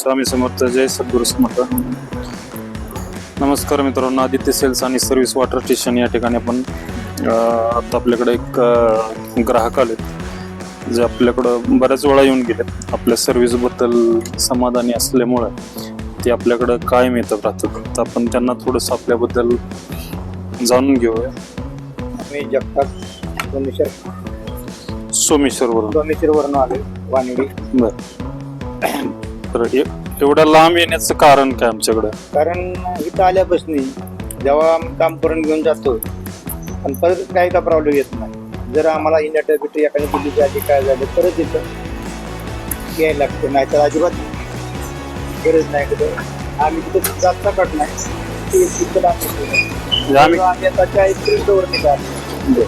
स्वामी समर्थ जय सद्गुरू समर्थ. नमस्कार मित्रांनो आदित्य सेल्स आणि सर्व्हिस वॉटर स्टेशन या ठिकाणी आपण आता आपल्याकडे एक ग्राहक आले जे आपल्याकडं बऱ्याच वेळा येऊन गेले आपल्या सर्व्हिसबद्दल समाधानी असल्यामुळं ते आपल्याकडं कायम येतात राहतात. तर आपण त्यांना थोडंसं आपल्याबद्दल जाणून घेऊया. मी जगताप सोमेश्वर. सोमेश्वरवरून सोमेश्वरवरून आलो वानिडी बर. तर ए- एवढ्या लांब येण्याचं कारण काय आमच्याकडं? कारण इथं आल्यापासून जेव्हा आम्ही काम करून घेऊन जातो पण परत काही का प्रॉब्लेम येत नाही. जर आम्हाला इन्व्हर्टर बिटर एखादी दिल्लीच्या आधी काय झालं तरच इथं यायला लागते नाही तर अजिबात गरज नाही कुठं. आम्ही तिथं जास्त कट नाही. ते तिथं लागतं. म्हणजे आम्ही आम्ही आता चाळीस किलोमीटरवर निघालो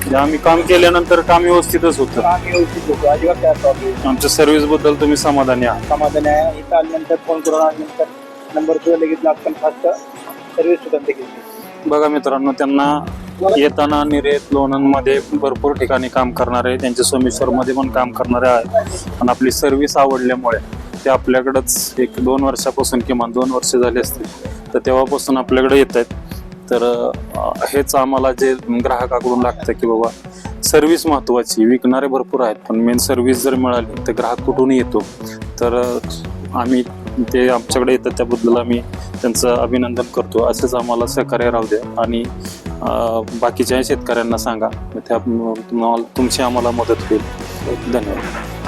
म्हणजे आम्ही काम केल्यानंतर काम व्यवस्थितच होतं. व्यवस्थित होतो. अजिबात काय प्रॉब्लेम आमच्या सर्व्हिसबद्दल तुम्ही समाधानी आहात. समाधान आहे. इथं आल्यानंतर फोन करून आल्यानंतर नंबर सुद्धा लगेच फास्ट सर्व्हिस सुद्धा लगेच बघा मित्रांनो त्यांना येताना निरेत लोणंदमध्ये भरपूर ठिकाणी काम करणारे त्यांच्या सोमेश्वरमध्ये पण काम करणारे आहेत. आणि आपली सर्व्हिस आवडल्यामुळे ते आपल्याकडंच एक दोन वर्षापासून किमान दोन वर्ष झाले असतील. तर तेव्हापासून आपल्याकडे येत आहेत तर हेच आम्हाला जे ग्राहकाकडून लागतं की बाबा सर्व्हिस महत्वाची विकणारे भरपूर आहेत पण मेन सर्व्हिस जर मिळाली तर ग्राहक कुठून येतो? तर आम्ही ते आमच्याकडे येतात त्याबद्दल आम्ही त्यांचं अभिनंदन करतो. असेच आम्हाला सहकार्य राहू द्या आणि बाकीच्या शेतकऱ्यांना सांगा. त्या तुम्हाला तुमची आम्हाला मदत होईल. धन्यवाद.